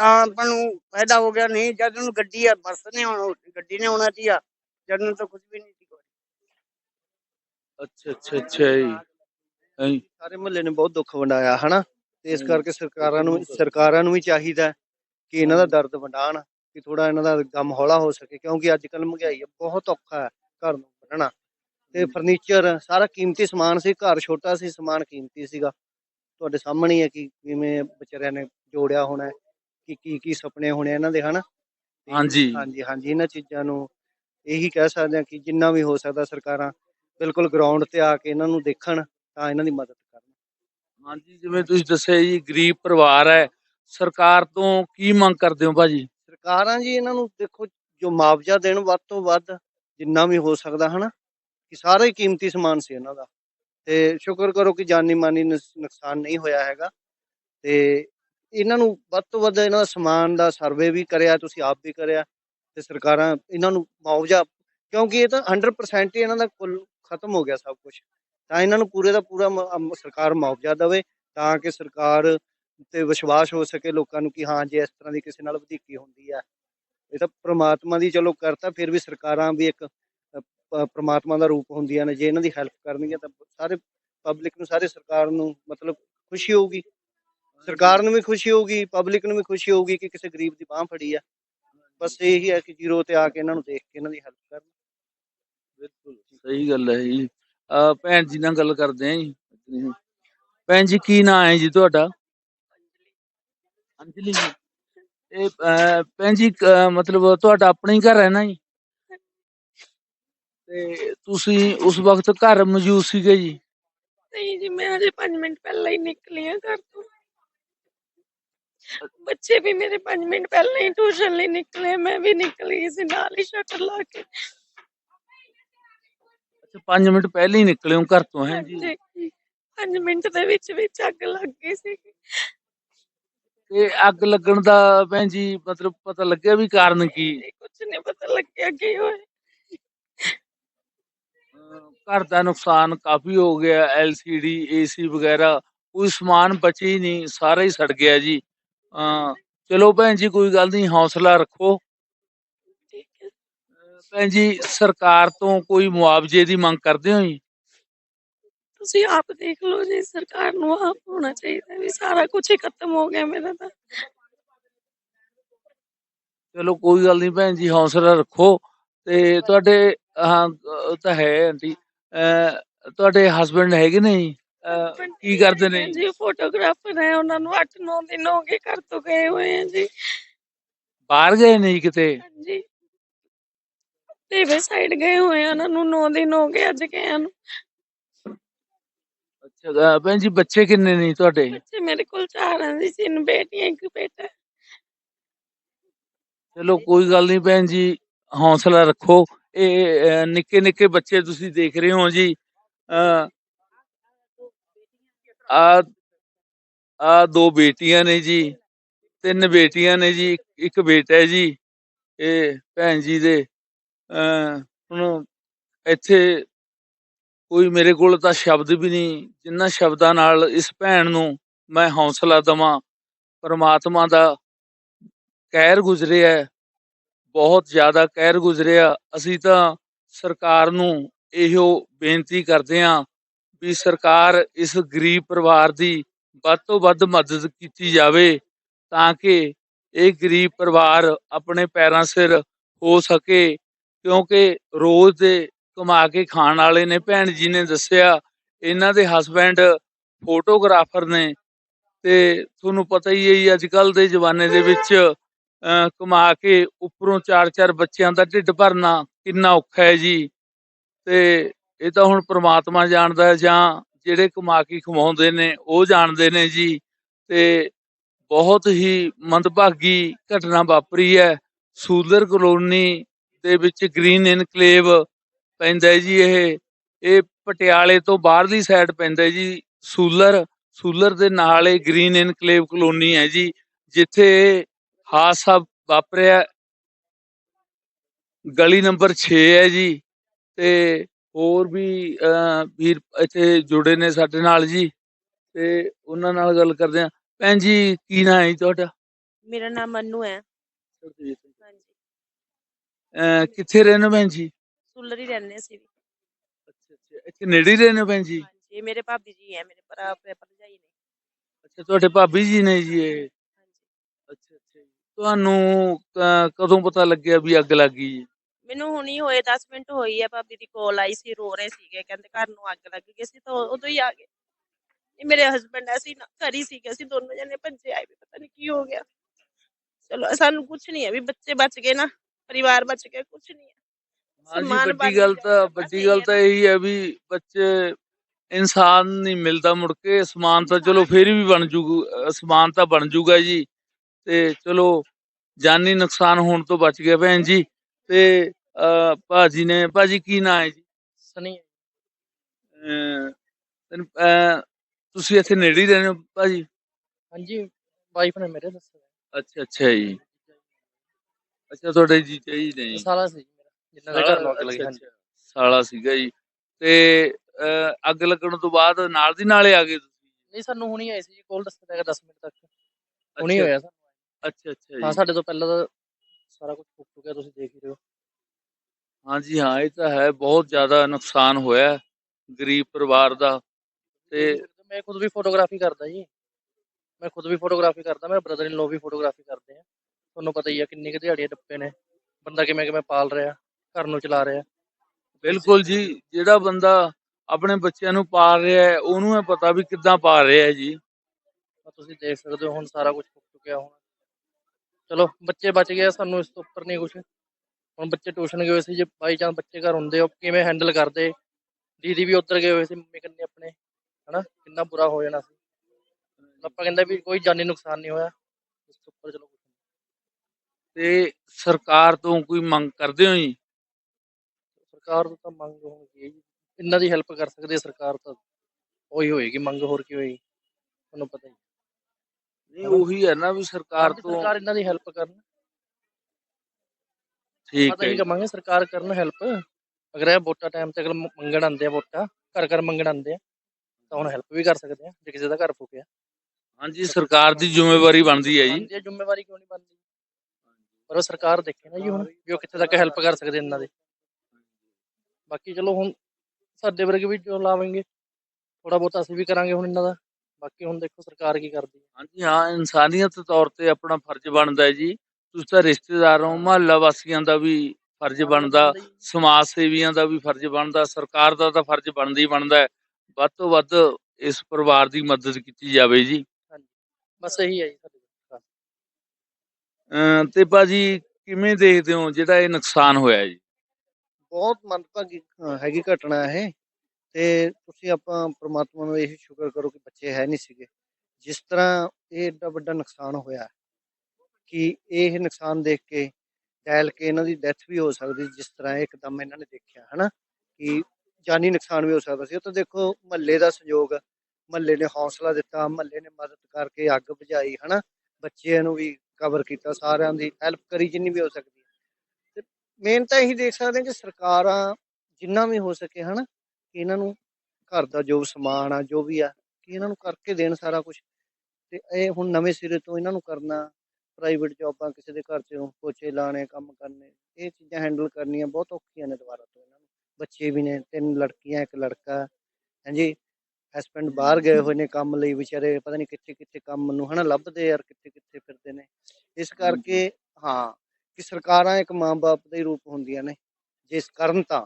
ਤਾਂ ਆਪਾਂ ਨੂੰ ਫਾਇਦਾ ਹੋ ਗਿਆ ਨਹੀਂ ਜਦ ਨੂੰ ਗੱਡੀ ਆ ਬੱਸ ਨੇ ਆਉਣਾ ਗੱਡੀ ਨੇ ਆਉਣਾ ਸੀ ਜਦ ਨੂੰ ਤਾਂ ਕੁਝ ਵੀ ਨਹੀਂ ਸੀ ਅੱਛਾ ਅੱਛਾ ਅੱਛਾ ਜੀ। ਹੈਂ। ਸਾਰੇ ਮਹੱਲੇ ਨੇ ਬਹੁਤ ਦੁੱਖ ਵੰਡਾਇਆ ਹਨਾ? ਤੇ ਇਸ। ਕਰਕੇ ਸਰਕਾਰਾਂ ਨੂੰ ਸਰਕਾਰਾਂ ਨੂੰ ਵੀ ਚਾਹੀਦਾ ਹੈ ਕਿ ਇਹਨਾਂ ਦਾ ਦਰਦ ਵੰਡਾਣ ਕਿ ਥੋੜਾ ਇਹਨਾਂ ਦਾ ਕੰਮ ਹੌਲਾ ਹੋ ਸਕੇ ਕਿਉਂਕਿ ਅੱਜ ਕੱਲ ਮਹਿੰਗਾਈ ਹੈ ਬਹੁਤ ਔਖਾ ਹੈ ਘਰ ਨੂੰ ਕੱਢਣਾ ਤੇ ਫਰਨੀਚਰ ਸਾਰਾ ਕੀਮਤੀ ਸਮਾਨ ਸੀ ਘਰ ਛੋਟਾ ਸੀ ਸਮਾਨ ਕੀਮਤੀ ਸੀਗਾ। ਤੁਹਾਡੇ ਸਾਹਮਣੇ ਹੀ ਹੈ ਕਿ ਕਿਵੇਂ ਵਿਚਾਰਿਆਂ ਨੇ ਜੋੜਿਆ ਹੋਣਾ ਹੈ, ਕਿ ਕੀ ਕੀ ਸੁਪਨੇ ਹੋਣੇ ਇਹਨਾਂ ਦੇ ਹਨਾ? ਤੇ ਹਾਂਜੀ। ਹਾਂਜੀ ਹਾਂਜੀ ਇਹਨਾਂ ਚੀਜ਼ਾਂ ਨੂੰ ਇਹੀ ਕਹਿ ਸਕਦੇ ਹਾਂ ਕਿ ਜਿੰਨਾ ਵੀ ਹੋ ਸਕਦਾ ਸਰਕਾਰਾਂ ਬਿਲਕੁਲ ਗਰਾਊਂਡ ਤੇ ਆ ਕੇ ਇਹਨਾਂ ਨੂੰ ਦੇਖਣ ਤਾਂ ਇਹਨਾਂ ਦੀ ਮਦਦ ਕਰਨ। ਹਾਂਜੀ ਜਿਵੇਂ ਤੁਸੀਂ ਦੱਸਿਆ ਜੀ ਗਰੀਬ ਪਰਿਵਾਰ ਹੈ ਸਰਕਾਰ ਤੋਂ ਕੀ ਮੰਗ ਕਰਦੇ ਹੋ ਭਾਜੀ? ਸਰਕਾਰਾਂ ਜੀ ਇਹਨਾਂ ਨੂੰ ਦੇਖੋ ਜੋ ਮੁਆਵਜ਼ਾ ਦੇਣ ਵੱਧ ਤੋਂ ਵੱਧ ਜਿੰਨਾ ਵੀ ਹੋ ਸਕਦਾ ਹਨਾ? ਕਿ ਸਾਰਾ ਹੀ ਕੀਮਤੀ ਸਮਾਨ ਸੀ ਇਹਨਾਂ ਦਾ। ਤੇ ਸ਼ੁਕਰ ਕਰੋ ਕਿ ਜਾਨੀ ਮਾਨੀ ਨੁਸ- ਨੁਕਸਾਨ ਨਹੀਂ ਹੋਇਆ ਹੈਗਾ। ਤੇ ਇਹਨਾਂ ਨੂੰ ਵੱਧ ਤੋਂ ਵੱਧ ਇਹਨਾਂ ਦਾ ਸਮਾਨ ਦਾ ਸਰਵੇ ਵੀ ਕਰਿਆ ਤੁਸੀਂ ਆਪ ਵੀ ਕਰਿਆ ਤੇ ਸਰਕਾਰਾਂ ਇਹਨਾਂ ਨੂੰ ਮੁਆਵਜ਼ਾ ਕਿਉਂਕਿ ਇਹ ਤਾਂ 100% ਹੀ ਇਹਨਾਂ ਦਾ ਕੁੱਲ ਖਤਮ ਹੋ ਗਿਆ ਸਭ ਕੁਝ ਤਾਂ ਇਹਨਾਂ ਨੂੰ ਪੂਰੇ ਦਾ ਪੂਰਾ ਸਰਕਾਰ ਮੁਆਵਜ਼ਾ ਦੇਵੇ ਤਾਂ ਕਿ ਸਰਕਾਰ ਤੇ ਵਿਸ਼ਵਾਸ ਹੋ ਸਕੇ ਲੋਕਾਂ ਨੂੰ ਕਿ ਹਾਂ ਜੇ ਇਸ ਤਰ੍ਹਾਂ ਦੀ ਕਿਸੇ ਨਾਲ ਵਧੀਕੀ ਹੁੰਦੀ ਆ। ਇਹ ਤਾਂ ਪ੍ਰਮਾਤਮਾ ਦੀ ਚਲੋ ਕਰਤਾ ਫਿਰ ਵੀ ਸਰਕਾਰਾਂ ਵੀ ਇੱਕ ਅ, ਪ੍ਰਮਾਤਮਾ ਦਾ ਰੂਪ ਹੁੰਦੀਆਂ ਨੇ। ਜੇ ਇਹਨਾਂ ਦੀ ਹੈਲਪ ਕਰਨਗੀਆਂ ਤਾਂ ਸਾਰੇ ਪਬਲਿਕ ਨੂੰ ਸਾਰੇ ਸਰਕਾਰ ਨੂੰ ਮਤਲਬ ਖੁਸ਼ੀ ਹੋਊਗੀ। ਸਰਕਾਰ ਨੂੰ ਵੀ ਖੁਸ਼ੀ ਹੋਊਗੀ ਪਬਲਿਕ ਨੂੰ ਵੀ ਖੁਸ਼ੀ ਹੋਊਗੀ ਕਿ ਕਿਸੇ ਗਰੀਬ ਦੀ ਬਾਹ ਫੜੀ ਆ ਬਸ ਇਹੀ ਹੈ ਕਿ ਜ਼ੀਰੋ ਤੇ ਆ ਕੇ ਇਹਨਾਂ ਨੂੰ ਦੇਖ ਕੇ ਇਹਨਾਂ ਦੀ ਹੈਲਪ ਕਰਨ ਬਿਲਕੁਲ ਸਹੀ ਗੱਲ ਹੈ ਜੀ ਅਹ ਭੈਣ ਜੀ ਨਾਲ ਗੱਲ ਕਰਦੇ ਆਂ ਜੀ ਭੈਣ ਜੀ ਕੀ ਨਾਂ ਹੈ ਜੀ ਤੁਹਾਡਾ ਅੰਜਲੀ ਜੀ ਇਹ ਅਹ, ਭੈਣ ਜੀ ਅਹ, ਮਤਲਬ ਤੁਹਾਡਾ ਆਪਣਾ ਹੀ ਘਰ ਹੈ ਨਾ ਜੀ ਤੇ ਤੁਸੀਂ ਉਸ ਵਕਤ ਘਰ ਮੌਜੂਦ ਸੀਗੇ ਜੀ ਨਹੀਂ ਜੀ ਮੈਂ ਹਜੇ 5 ਮਿੰਟ ਪਹਿਲਾਂ ਹੀ ਨਿਕਲੀ ਆ ਘਰ ਤੋਂ ਬੱਚੇ ਵੀ ਮੇਰੇ 5 ਮਿੰਟ ਪਹਿਲਾਂ ਹੀ ਟਿਊਸ਼ਨ ਲਈ ਨਿਕਲੇ ਮੈਂ ਵੀ ਨਿਕਲੀ ਸੀ ਨਾਲ ਹੀ ਸ਼ਟਰ ਲਾ ਕੇ। ਅੱਛਾ 5 ਮਿੰਟ ਪਹਿਲਾਂ ਹੀ ਨਿਕਲੇ ਹੋ ਘਰ ਤੋਂ ਹੈ ਜੀ? ਹਾਂਜੀ 5 ਮਿੰਟ ਦੇ ਵਿੱਚ ਵਿੱਚ ਅੱਗ ਲੱਗ ਗਈ ਸੀ। ਤੇ ਅੱਗ ਲੱਗਣ ਦਾ ਭੈਣ ਜੀ ਮਤਲਬ ਪਤਾ ਲੱਗਿਆ ਵੀ ਕਾਰਨ ਕੀ? ਕੁਝ ਨਹੀਂ ਪਤਾ ਲੱਗਿਆ ਕੀ ਹੋਇਆ। ਘਰ ਦਾ ਨੁਕਸਾਨ ਕਾਫੀ ਹੋ ਗਿਆ ਐਲਸੀਡੀ ਏਸੀ ਵਗੈਰਾ ਕੋਈ ਸਮਾਨ ਬਚੇ ਹੀ ਨਹੀਂ ਸਾਰਾ ਹੀ ਸੜ ਗਿਆ ਜੀ। ਚਲੋ ਭੈਣ ਜੀ ਕੋਈ ਗੱਲ ਨਹੀਂ ਹੌਸਲਾ ਰੱਖੋ। ਭੈਣ ਜੀ ਸਰਕਾਰ ਤੋਂ ਕੋਈ ਮੁਆਵਜ਼ੇ ਦੀ ਮੰਗ ਕਰਦੇ ਹੋ ਜੀ? ਤੁਸੀਂ ਆਪ ਦੇਖ ਲਓ ਜੀ ਸਰਕਾਰ ਨੂੰ ਆਪ ਹੋਣਾ ਚਾਹੀਦਾ ਵੀ ਸਾਰਾ ਕੁਝ ਹੀ ਖਤਮ ਹੋ ਗਿਆ ਮੇਰਾ ਤਾਂ। ਚਲੋ ਕੋਈ ਗੱਲ ਨਹੀਂ ਭੈਣ ਜੀ ਹੌਸਲਾ ਰੱਖੋ। ਤੇ ਤੁਹਾਡੇ ਹਾਂ ਉਹ ਤਾਂ ਹੈ ਆਂਟੀ। ਅਹ ਤੁਹਾਡੇ ਹਸਬੰਡ ਹੈਗੇ ਨੇ ਜੀ? ਕੀ ਕਰਦੇ ਨੇ? ਜੀ ਫੋਟੋਗ੍ਰਾਫਰ ਹੈ ਉਹਨਾਂ ਨੂੰ 8-9 ਦਿਨ ਹੋ ਗਏ ਘਰ ਤੋਂ ਗਏ ਹੋਏ ਆ ਜੀ। ਬਾਹਰ ਗਏ ਨੇ ਜੀ ਕਿਤੇ? ਹਾਂਜੀ। ਤੇ ਵੇ ਸਾਈਡ ਗਏ ਹੋਏ ਆ ਉਹਨਾਂ ਨੂੰ 9 ਦਿਨ ਹੋ ਗਏ ਅੱਜ ਗਏ ਨੂੰ। ਅੱਛਾ ਭੈਣ ਜੀ ਬੱਚੇ ਕਿੰਨੇ ਨੇ ਤੁਹਾਡੇ? ਬੱਚੇ ਮੇਰੇ ਕੋਲ ਚਾਰ ਆ ਜੀ ਤਿੰਨ ਬੇਟੀਆਂ ਇੱਕ ਬੇਟਾ। ਚਲੋ ਕੋਈ ਗੱਲ ਨਹੀਂ ਭੈਣ ਜੀ ਹੌਸਲਾ ਰੱਖੋ। ਇਹ ਨਿੱਕੇ ਨਿੱਕੇ ਬੱਚੇ ਤੁਸੀਂ ਦੇਖ ਰਹੇ ਹੋ ਜੀ। ਅ ਆ ਆ ਦੋ ਬੇਟੀਆਂ ਨੇ ਜੀ, ਤਿੰਨ ਬੇਟੀਆਂ ਨੇ ਜੀ, ਇੱਕ- ਬੇਟਾ ਹੈ ਜੀ ਇਹ ਭੈਣ ਜੀ ਦੇ ਹੁਣ ਇੱਥੇ ਕੋਈ ਮੇਰੇ ਕੋਲ ਤਾਂ ਸ਼ਬਦ ਵੀ ਨਹੀਂ, ਜਿੰਨਾ ਸ਼ਬਦਾਂ ਨਾਲ ਇਸ ਭੈਣ ਨੂੰ ਮੈਂ ਹੌਸਲਾ ਦਵਾਂ, ਪਰਮਾਤਮਾ ਦਾ ਕਹਿਰ ਗੁਜ਼ਰਿਆ ਬਹੁਤ ਜ਼ਿਆਦਾ ਕਹਿਰ ਗੁਜ਼ਰਿਆ, ਅਸੀਂ ਤਾਂ ਸਰਕਾਰ ਨੂੰ ਇਹੋ ਬੇਨਤੀ ਕਰਦੇ ਹਾਂ ਵੀ ਸਰਕਾਰ ਇਸ ਗਰੀਬ ਪਰਿਵਾਰ ਦੀ ਵੱਧ ਤੋਂ ਵੱਧ ਮਦਦ ਕੀਤੀ ਜਾਵੇ ਤਾਂ ਕਿ ਇਹ ਗਰੀਬ ਪਰਿਵਾਰ ਆਪਣੇ ਪੈਰਾਂ ਸਿਰ ਹੋ ਸਕੇ, ਕਿਉਂਕਿ ਰੋਜ਼ ਦੇ ਕਮਾ ਕੇ ਖਾਣ ਵਾਲੇ ਨੇ, ਭੈਣ ਜੀ ਨੇ ਦੱਸਿਆ, ਇਹਨਾਂ ਦੇ ਹਸਬੈਂਡ ਫੋਟੋਗ੍ਰਾਫਰ ਨੇ ਤੇ ਤੁਹਾਨੂੰ ਪਤਾ ਹੀ ਹੈ ਜੀ ਅੱਜ ਕੱਲ ਦੇ ਜ਼ਮਾਨੇ ਦੇ ਵਿੱਚ, ਅਹ, ਕਮਾ ਕੇ ਉੱਪਰੋਂ ਚਾਰ ਚਾਰ ਬੱਚਿਆਂ ਦਾ ਢਿੱਡ ਭਰਨਾ ਕਿੰਨਾ ਔਖਾ ਹੈ ਜੀ ਤੇ ਇਹ ਤਾਂ ਹੁਣ ਪ੍ਰਮਾਤਮਾ ਜਾਣਦਾ ਹੈ ਜਾਂ ਜਿਹੜੇ ਕਮਾ ਕੇ ਖਵਾਉਂਦੇ ਨੇ, ਉਹ ਜਾਣਦੇ ਨੇ ਜੀ। ਤੇ ਬਹੁਤ ਹੀ ਮੰਦਭਾਗੀ ਘਟਨਾ ਵਾਪਰੀ ਹੈ। ਸੂਲਰ ਕਲੋਨੀ ਦੇ ਵਿੱਚ ਗ੍ਰੀਨ ਇਨਕਲੇਵ ਪੈਂਦਾ ਜੀ ਇਹ। ਇਹ ਪਟਿਆਲੇ ਤੋਂ ਬਾਹਰਲੀ ਸਾਈਡ ਪੈਂਦਾ ਜੀ। ਸੂਲਰ ਸੂਲਰ ਦੇ ਨਾਲ ਇਹ ਗ੍ਰੀਨ ਇਨਕਲੇਵ ਕਲੋਨੀ ਹੈ ਜੀ, ਜਿੱਥੇ ਹਾਦਸਾ ਵਾਪਰਿਆ। ਗਲੀ ਨੰਬਰ 6 ਹੈ ਜੀ। ਤੇ ਹੋਰ ਵੀ ਵੀਰ ਇੱਥੇ ਜੁੜੇ ਨੇ ਸਾਡੇ ਨਾਲ ਜੀ ਤੇ ਉਹਨਾਂ ਨਾਲ ਗੱਲ ਕਰਦੇ ਆ ਭੈਣ ਜੀ ਕੀ ਨਾਂ ਹੈ ਤੁਹਾਡਾ? ਮੇਰਾ ਨਾਮ ਮਨੂ ਹੈ। ਹਾਂਜੀ। ਕਿੱਥੇ ਰਹਿੰਦੇ ਹੋ ਭੈਣ ਜੀ? ਸੁਲਰ ਰਹਿੰਦੇ ਅਸੀਂ ਵੀ। ਅੱਛਾ ਅੱਛਾ। ਇੱਥੇ ਨੇੜੇ ਰਹਿੰਦੇ ਹੋ ਭੈਣ ਜੀ? ਇਹ ਮੇਰੇ ਭਾਬੀ ਜੀ ਹੈ ਮੇਰੇ ਭਰਾ ਭਰਜਾਈ ਨੇ। ਅੱਛਾ ਤੁਹਾਡੇ ਭਾਬੀ ਜੀ ਨੇ ਜੀ ਇਹ? ਅੱਛਾ ਅੱਛਾ ਤੁਹਾਨੂੰ ਕਦੋਂ ਪਤਾ ਲੱਗਿਆ ਵੀ ਅੱਗ ਲੱਗ ਜੀ? ਮੈਨੂੰ ਹੁਣੀ ਹੋਏ 10 ਮਿੰਟ ਹੋਈ ਹੈ ਭਾਬੀ ਦੀ ਕਾਲ ਆਈ ਸੀ ਰੋ ਰਹੇ ਸੀਗੇ ਕਹਿੰਦੇ ਘਰ ਨੂੰ ਅੱਗ ਲੱਗ ਗਈ ਸੀ ਤਾਂ ਉਦੋਂ ਹੀ ਆ ਗਏ। ਇਹ ਮੇਰੇ ਹਸਬੰਡ ਅਸੀਂ ਨਾ ਘਰ ਹੀ ਸੀਗੇ ਅਸੀਂ ਦੋਨੋਂ ਜਣੇ ਭੱਜੇ ਆਏ ਵੀ ਪਤਾ ਨਹੀਂ ਕੀ ਹੋ ਗਿਆ। ਚਲੋ ਸਾਨੂੰ ਕੁਝ ਨਹੀਂ ਹੈ ਵੀ ਬੱਚੇ ਬਚ ਗਏ ਨਾ ਪਰਿਵਾਰ ਬਚ ਗਿਆ ਕੁਝ ਨਹੀਂ ਹੈ ਹਾਂਜੀ ਵੱਡੀ ਗੱਲ ਤਾਂ ਵੱਡੀ ਗੱਲ ਤਾਂ। ਇਹੀ ਹੈ ਵੀ ਬੱਚੇ ਇਨਸਾਨ ਨਹੀਂ ਮਿਲਦਾ ਮੁੜ ਕੇ ਸਮਾਨ ਤਾਂ ਚਲੋ ਫੇਰ ਵੀ ਬਣ ਅਹ ਸਮਾਨ ਤਾਂ ਬਣ ਜੂਗਾ ਜੀ। ਤੇ ਚਲੋ ਜਾਨੀ ਨੁਕਸਾਨ ਹੋਣ ਤੋਂ ਬਚ ਗਿਆ ਭੈਣ ਜੀ। ਤੇ ਅਹ ਭਾਜੀ ਨੇ ਭਾਜੀ ਕੀ ਨਾਂ ਹੈ ਜੀ? ਸਨੀ। ਅਹ ਤੈਨੂੰ- ਅਹ ਤੁਸੀਂ ਇੱਥੇ ਨੇੜੇ ਹੀ ਰਹਿੰਦੇ ਹੋ ਭਾਜੀ? ਹਾਂਜੀ ਵਾਈਫ ਨੇ ਮੇਰੇ ਦੱਸਿਆ ਅੱਛਾ ਅੱਛਾ ਜੀ। ਅੱਛਾ ਤੁਹਾਡੇ ਜੀਜਾ ਜੀ ਨੇ। ਜੀ। ਸਾਲਾ ਸੀ ਮੇਰਾ ਜਿੰਨਾ ਦੇ ਘਰ ਨੂੰ ਅੱਗ ਲੱਗੀ ਅੱਛਾ, ਹਾਂਜੀ। ਅੱਛਾ। ਸਾਲਾ ਸੀਗਾ ਜੀ। ਤੇ ਅਹ, ਅੱਗ ਲੱਗਣ ਤੋਂ ਬਾਅਦ ਨਾਲ ਦੀ ਨਾਲੇ ਆ ਗਏ ਤੁਸੀਂ? ਨਹੀਂ ਸਾਨੂੰ ਹੁਣੀ ਆਏ ਸੀ ਜੀ ਕੋਲ ਦੱਸਿਆ ਹੈਗਾ 10 ਮਿੰਟ ਤੱਕ। ਹੁਣੀ ਅੱਛਾ, ਹੋਇਆ ਸਾਨੂੰ। ਅੱਛਾ ਅੱਛਾ ਹਾਂ ਜੀ। ਸਾਡੇ ਤੋਂ ਪਹਿਲਾਂ ਤਾਂ ਸਾਰਾ ਕੁਝ ਫੁੱਕ ਚੁੱਕਿਆ ਤੁਸੀਂ ਦੇਖ ਹੀ ਰਹੇ ਹੋ। ਹਾਂਜੀ ਹਾਂ ਇਹ ਤਾਂ ਹੈ ਬਹੁਤ ਜ਼ਿਆਦਾ ਨੁਕਸਾਨ ਹੋਇਆ ਹੈ ਗਰੀਬ ਪਰਿਵਾਰ ਦਾ ਤੇ ਮੈਂ ਖੁਦ ਵੀ ਫੋਟੋਗ੍ਰਾਫੀ ਕਰਦਾ ਜੀ। ਮੈਂ ਖੁਦ ਵੀ ਫੋਟੋਗ੍ਰਾਫੀ ਕਰਦਾ ਮੇਰਾ brother in low we photography ਕਰਦੇ ਆ। ਤੁਹਾਨੂੰ ਪਤਾ ਹੀ ਆ ਕਿੰਨੀ ਕੁ ਦਿਹਾੜੀਆਂ ਟੱਪੇ ਨੇ। ਬੰਦਾ ਕਿਵੇਂ ਕਿਵੇਂ ਪਾਲ ਰਿਹਾ ਘਰ ਨੂੰ ਚਲਾ ਰਿਹਾ। ਬਿਲਕੁਲ ਜੀ ਜਿਹੜਾ ਬੰਦਾ ਆਪਣੇ ਬੱਚਿਆਂ ਨੂੰ ਪਾਲ ਰਿਹਾ ਹੈ ਉਹਨੂੰ ਇਹ ਪਤਾ ਵੀ ਕਿੱਦਾਂ ਪਾਲ ਰਿਹਾ ਹੈ ਜੀ। ਤੁਸੀਂ ਦੇਖ ਸਕਦੇ ਹੋ ਹੁਣ ਸਾਰਾ ਕੁਝ ਫੁੱਕ ਚੁੱਕਿਆ ਹੁਣ। ਚਲੋ ਬੱਚੇ ਬਚ ਗਏ ਸਾਨੂੰ ਇਸ ਤੋਂ ਉੱਪਰ ਨਹੀਂ ਕੁਝ ਹੁਣ ਬੱਚੇ ਟਿਊਸ਼ਨ ਗਏ ਹੋਏ ਸੀ ਜੇ ਬਾਈ ਚਾਂਸ ਬੱਚੇ ਘਰ ਹੁੰਦੇ ਉਹ ਕਿਵੇਂ ਹੈਂਡਲ ਕਰਦੇ? ਦੀਦੀ ਵੀ ਉੱਧਰ ਗਏ ਹੋਏ ਸੀ ਮੰਮੀ ਕੰਨੇ ਆਪਣੇ ਹਨਾ? ਕਿੰਨਾ ਬੁਰਾ ਹੋ ਜਾਣਾ ਸੀ। ਆਪਾਂ ਕਹਿੰਦੇ ਵੀ ਕੋਈ ਜਾਨੀ ਨੁਕਸਾਨ ਨਹੀਂ ਹੋਇਆ। ਇਸ ਤੋਂ ਉੱਪਰ ਚਲੋ। ਤੇ ਸਰਕਾਰ ਤੋਂ ਕੋਈ ਮੰਗ ਕਰਦੇ ਹੋ ਜੀ? ਸਰਕਾਰ ਤੋਂ ਤਾਂ ਮੰਗ ਹੋਣੀ ਹੈ ਜੀ। ਇਹਨਾਂ ਦੀ ਹੈਲਪ ਕਰ ਸਕਦੀ ਹੈ ਸਰਕਾਰ ਤਾਂ। ਉਹੀ ਹੋਏਗੀ ਮੰਗ ਹੋਰ ਕੀ ਹੋਏਗੀ? ਤੁਹਾਨੂੰ ਪਤਾ ਹੀ। ਨਹੀਂ ਉਹੀ ਹੈ ਨਾ ਵੀ ਸਰਕਾਰ ਤੋਂ ਸਰਕਾਰ ਇਹਨਾਂ ਦੀ ਹੈਲਪ ਕਰਨ। ਠੀਕ ਹੈ ਹੀ ਜੀ। ਕਮਾਂਗੇ ਸਰਕਾਰ ਕਰਨ ਹੈਲਪ ਅਗਰ ਇਹ ਵੋਟਾਂ ਟਾਈਮ ਤੇ ਅਗਰ ਮ- ਮੰਗਣ ਆਉਂਦੇ ਆ ਵੋਟਾਂ ਘਰ ਘਰ ਮੰਗਣ ਆਉਂਦੇ ਆ ਤਾਂ ਹੁਣ ਹੈਲਪ ਵੀ ਕਰ ਸਕਦੇ ਆ ਜੇ ਕਿਸੇ ਦਾ ਘਰ ਫੁਕਿਆ। ਹਾਂਜੀ ਸਰਕਾਰ ਦੀ ਜ਼ਿੰਮੇਵਾਰੀ ਬਣਦੀ ਹੈ ਜੀ। ਬਣਦੀ ਹੈ ਜ਼ਿੰਮੇਵਾਰੀ ਕਿਉਂ ਨਹੀਂ ਬਣਦੀ? ਪਰ ਉਹ ਸਰਕਾਰ ਦੇਖੇ ਨਾ ਜੀ ਹੁਣ ਵੀ ਉਹ ਕਿੱਥੇ ਤੱਕ ਹੈਲਪ ਕਰ ਸਕਦੇ ਇਹਨਾਂ ਦੇ। ਬਾਕੀ ਚਲੋ ਹੁਣ ਸਾਡੇ ਵਰਗੇ ਵੀ ਜੋ ਲਾਵਾਂਗੇ ਥੋੜਾ ਬਹੁਤ ਅਸੀਂ ਵੀ ਕਰਾਂਗੇ ਹੁਣ ਇਹਨਾਂ ਦਾ। ਬਾਕੀ ਹੁਣ ਦੇਖੋ ਸਰਕਾਰ ਕੀ ਕਰਦੀ ਹੈ। ਹਾਂਜੀ ਹਾਂ ਇਨਸਾਨੀਅਤ ਤੌਰ ਤੇ ਆਪਣਾ ਫਰਜ਼ ਬਣਦਾ ਹੈ ਜੀ। ਤੁਸੀਂ ਤਾਂ ਰਿਸ਼ਤੇਦਾਰ ਹੋ ਮਹੱਲਾ ਵਾਸੀਆਂ ਦਾ ਵੀ ਫਰਜ਼ ਬਣਦਾ ਸਮਾਜ ਸੇਵੀਆਂ ਦਾ ਵੀ ਫਰਜ਼ ਬਣਦਾ ਸਰਕਾਰ ਦਾ ਤਾਂ ਫਰਜ਼ ਬਣਦਾ ਹੀ ਬਣਦਾ ਵੱਧ ਤੋਂ ਵੱਧ ਇਸ ਪਰਿਵਾਰ ਦੀ ਮਦਦ ਕੀਤੀ ਜਾਵੇ ਜੀ। ਬਸ ਇਹੀ ਹੈ ਜੀ। ਅਮ ਤੇ ਭਾਜੀ ਕਿਵੇਂ ਦੇਖਦੇ ਹੋ ਜਿਹੜਾ ਇਹ ਨੁਕਸਾਨ ਹੋਇਆ ਜੀ? ਬਹੁਤ ਮੰਦਭਾਗੀ ਹੈਗੀ ਘਟਨਾ ਇਹ ਤੇ ਤੁਸੀਂ ਆਪਾਂ ਪ੍ਰਮਾਤਮਾ ਨੂੰ ਇਹ ਸ਼ੁਕਰ ਕਰੋ ਕਿ ਬੱਚੇ ਹੈ ਨਹੀਂ ਸੀਗੇ। ਜਿਸ ਤਰ੍ਹਾਂ ਇਹ ਏਡਾ ਵੱਡਾ ਨੁਕਸਾਨ ਹੋਇਆ ਕਿ ਇਹ ਨੁਕਸਾਨ ਦੇਖ ਕੇ ਟੈਲ ਕੇ ਇਹਨਾਂ ਦੀ ਡੈਥ ਵੀ ਹੋ ਸਕਦੀ ਜਿਸ ਤਰ੍ਹਾਂ ਇੱਕਦਮ ਇਹਨਾਂ ਨੇ ਦੇਖਿਆ, ਹਨਾ? ਕਿ ਜਾਨੀ ਨੁਕਸਾਨ ਵੀ ਹੋ ਸਕਦਾ ਸੀ। ਉਹ ਤਾਂ ਦੇਖੋ, ਮਹੱਲੇ ਦਾ ਸਹਿਯੋਗ, ਮਹੱਲੇ ਨੇ ਹੌਸਲਾ ਦਿੱਤਾ, ਮਹੱਲੇ ਨੇ ਮਦਦ ਕਰਕੇ ਅੱਗ ਬੁਝਾਈ, ਹਨਾ? ਬੱਚਿਆਂ ਨੂੰ ਵੀ ਕਵਰ ਕੀਤਾ, ਸਾਰਿਆਂ ਦੀ ਹੈਲਪ ਕਰੀ ਜਿੰਨੀ ਵੀ ਹੋ ਸਕਦੀ ਤੇ ਮੇਨ ਤਾਂ ਇਹੀ ਦੇਖ ਸਕਦੇ ਹਾਂ ਕਿ ਸਰਕਾਰਾਂ ਜਿੰਨਾ ਵੀ ਹੋ ਸਕੇ, ਹਨਾ? ਕਿ ਇਹਨਾਂ ਨੂੰ ਘਰ ਦਾ ਜੋ ਸਮਾਨ ਆ, ਜੋ ਵੀ ਆ, ਕਿ ਇਹਨਾਂ ਨੂੰ ਕਰਕੇ ਦੇਣ ਸਾਰਾ ਕੁਝ ਤੇ ਇਹ ਹੁਣ ਨਵੇਂ ਸਿਰੇ ਤੋਂ ਇਹਨਾਂ ਨੂੰ ਕਰਨਾ ਪ੍ਰਾਈਵੇਟ ਜੌਬਾਂ ਕਿਸੇ ਦੇ ਘਰ ਚੋਂ ਪੋਚੇ ਲਾਣੇ ਕੰਮ ਕਰਨੇ ਇਹ ਚੀਜ਼ਾਂ ਹੈਂਡਲ ਕਰਨੀਆਂ ਬਹੁਤ ਔਖੀਆਂ ਨੇ ਦੁਬਾਰਾ ਤੋਂ ਇਹਨਾਂ ਨੂੰ। ਬੱਚੇ ਵੀ ਨੇ ਤਿੰਨ ਲੜਕੀਆਂ ਇੱਕ ਲੜਕਾ ਹਾਂਜੀ। ਹਸਬੈਂਡ ਬਾਹਰ ਗਏ ਹੋਏ ਨੇ ਕੰਮ ਲਈ ਵਿਚਾਰੇ ਪਤਾ ਨਹੀਂ ਕਿੱਥੇ ਕਿੱਥੇ ਕੰਮ ਨੂੰ ਹਨਾ ਲੱਭਦੇ ਯਾਰ ਕਿੱਥੇ ਕਿੱਥੇ ਫਿਰਦੇ ਨੇ। ਇਸ ਕਰਕੇ ਹਾਂ ਕਿ ਸਰਕਾਰਾਂ ਇੱਕ ਮਾਂ-ਬਾਪ ਦੇ ਰੂਪ ਹੁੰਦੀਆਂ ਨੇ ਜਿਸ ਕਰਨ ਤਾਂ।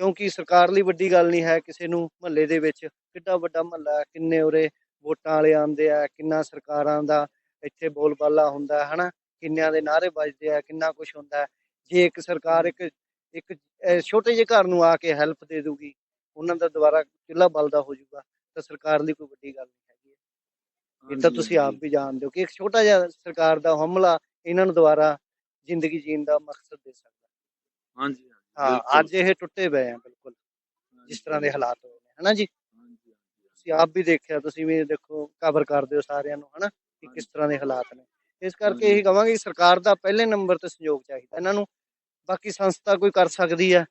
ਕਿਉਂਕਿ ਸਰਕਾਰ ਲਈ ਵੱਡੀ ਗੱਲ ਨਹੀਂ ਹੈ ਕਿਸੇ ਨੂੰ ਮਹੱਲੇ ਦੇ ਵਿੱਚ ਕਿੱਡਾ ਵੱਡਾ ਮਹੱਲਾ ਹੈ ਕਿੰਨੇ ਉਰੇ ਵੋਟਾਂ ਵਾਲੇ ਆਉਂਦੇ ਆ ਕਿੰਨਾ ਸਰਕਾਰਾਂ ਦਾ ਇੱਥੇ ਬੋਲਬਾਲਾ ਹੁੰਦਾ ਹੈ ਹਨਾ? ਕਿੰਨਿਆਂ ਦੇ ਨਾਅਰੇ ਵੱਜਦੇ ਆ ਕਿੰਨਾ ਕੁਝ ਹੁੰਦਾ। ਹੈ। ਜੇ ਇੱਕ ਸਰਕਾਰ ਇੱਕ ਇੱਕ ਅਹ ਛੋਟੇ ਜਿਹੇ ਘਰ ਨੂੰ ਆ ਕੇ ਹੈਲਪ ਦੇ ਦੂਗੀ ਉਹਨਾਂ ਦਾ ਦੁਬਾਰਾ ਚੁੱਲ੍ਹਾ ਬਲਦਾ ਹੋ ਜਾਊਗਾ ਤਾਂ ਸਰਕਾਰ ਲਈ ਕੋਈ ਵੱਡੀ ਗੱਲ ਨਹੀਂ ਹੈਗੀ। ਇਹ ਤਾਂ ਤੁਸੀਂ ਆਪ ਵੀ ਜਾਣਦੇ ਹੋ ਕਿ ਇੱਕ ਛੋਟਾ ਜਿਹਾ ਸਰਕਾਰ ਦਾ ਹਮਲਾ ਇਹਨਾਂ ਨੂੰ ਦੁਬਾਰਾ ਜ਼ਿੰਦਗੀ ਜੀਣ ਦਾ ਮਕਸਦ ਦੇ ਸਕਦਾ। ਹਾਂਜੀ ਹਾਂ। ਅੱਜ ਇਹ ਟੁੱਟੇ ਪਏ ਆ ਬਿਲਕੁਲ। ਜਿਸ ਤਰ੍ਹਾਂ ਦੇ ਹਾਲਾਤ ਹੋਏ ਨੇ ਹਨਾ ਜੀ। ਤੁਸੀਂ ਆਪ ਵੀ ਦੇਖਿਆ ਤੁਸੀਂ ਵੀ ਦੇਖੋ ਕਵਰ ਕਰਦੇ ਹੋ ਸਾਰਿਆਂ ਨੂੰ ਹਨਾ? ਕਿ ਕਿਸ ਤਰ੍ਹਾਂ ਦੇ ਹਾਲਾਤ ਨੇ। ਇਸ ਕਰਕੇ ਇਹੀ ਕਵਾਂਗੇ ਕਿ ਸਰਕਾਰ ਦਾ ਪਹਿਲੇ ਨੰਬਰ ਤੇ ਸਹਿਯੋਗ ਚਾਹੀਦਾ। ਇਹਨਾਂ ਨੂੰ ਬਾਕੀ ਸੰਸਥਾ ਕੋਈ ਕਰ ਸਕਦੀ ਹੈ